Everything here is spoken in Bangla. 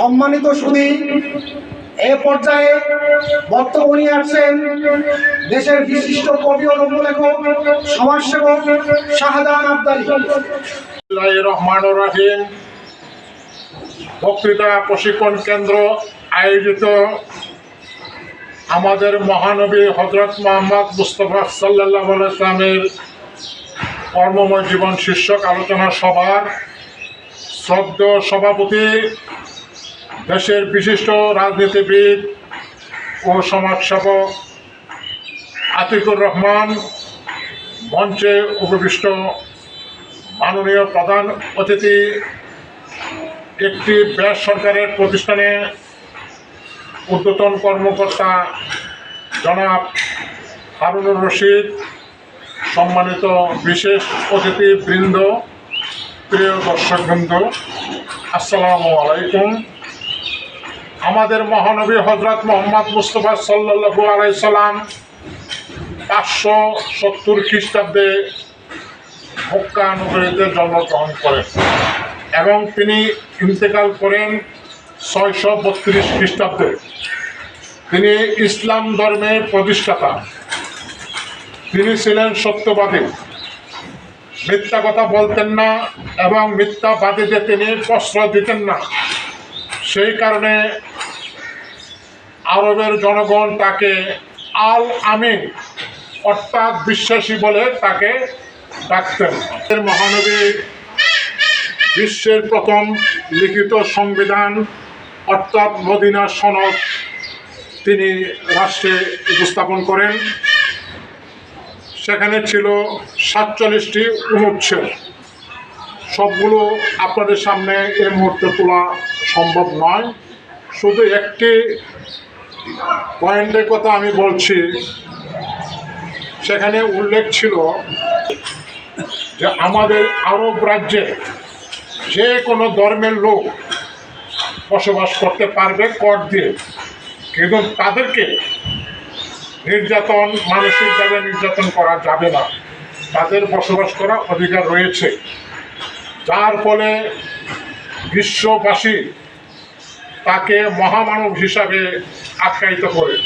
সম্মানিত সুদী এ পর্যায়ে বক্তব্য নিয়ে আসছেন দেশের বিশিষ্ট কবি ও লোকলেখক, সমাজসেবক শাহজাহান আবদারি। রহমানির রহিম। বক্তৃতা প্রশিক্ষণ কেন্দ্র আয়োজিত আমাদের মহানবী হজরত মোহাম্মদ মুস্তফা সাল্লাহ ইসলামের কর্মময় জীবন শীর্ষক আলোচনা সভার শ্রদ্ধ সভাপতি দেশের বিশিষ্ট রাজনীতিবিদ ও সমাজসেবক আতিকুর রহমান, মঞ্চে উপবিষ্ট মাননীয় প্রধান অতিথি, একটি ব্যাস সরকারের প্রতিষ্ঠানে ঊর্ধ্বতন কর্মকর্তা জনাব হারুনুর রশিদ, সম্মানিত বিশেষ অতিথি বৃন্দ প্রিয় দর্শকবৃন্দ, আসসালামু আলাইকুম। আমাদের মহানবী হজরত মোহাম্মদ মুস্তফা সাল্লাহু আলাইসাল্লাম পাঁচশো সত্তর খ্রিস্টাব্দে মক্কা নগরীতে জন্মগ্রহণ করেন এবং তিনি ইন্তেকাল করেন ছয়শো বত্রিশ খ্রিস্টাব্দে। তিনি ইসলাম ধর্মের প্রতিষ্ঠাতা। তিনি ছিলেন সত্যবাদী। মিথ্যা কথা বলতেন না এবং মিথ্যাবাদীদের তিনি প্রশ্রয় দিতেন না। সেই কারণে আরবের জনগণ তাকে আল আমিন অর্থাৎ বিশ্বাসী বলে তাকে ডাকতেন। মহানবী বিশ্বের প্রথম লিখিত সংবিধান অর্থাৎ মদিনা সনদ তিনি রাষ্ট্রে উপস্থাপন করেন। সেখানে ছিল সাতচল্লিশটি অনুচ্ছেদ সবগুলো আপনাদের সামনে এই মুহূর্তে তোলা সম্ভব নয়। শুধু একটি পয়েন্টের কথা আমি বলছি, সেখানে উল্লেখ ছিল যে আমাদের আরব রাজ্যে যে কোনো ধর্মের লোক বসবাস করতে পারবে কর দিয়ে। কিন্তু তাদেরকে নির্যাতন মানসিকভাবে নির্যাতন করা যাবে না। তাদের বসবাস করা অধিকার রয়েছে। যার ফলে বিশ্ববাসী তাকে মহামানব হিসাবে আখ্যায়িত করে।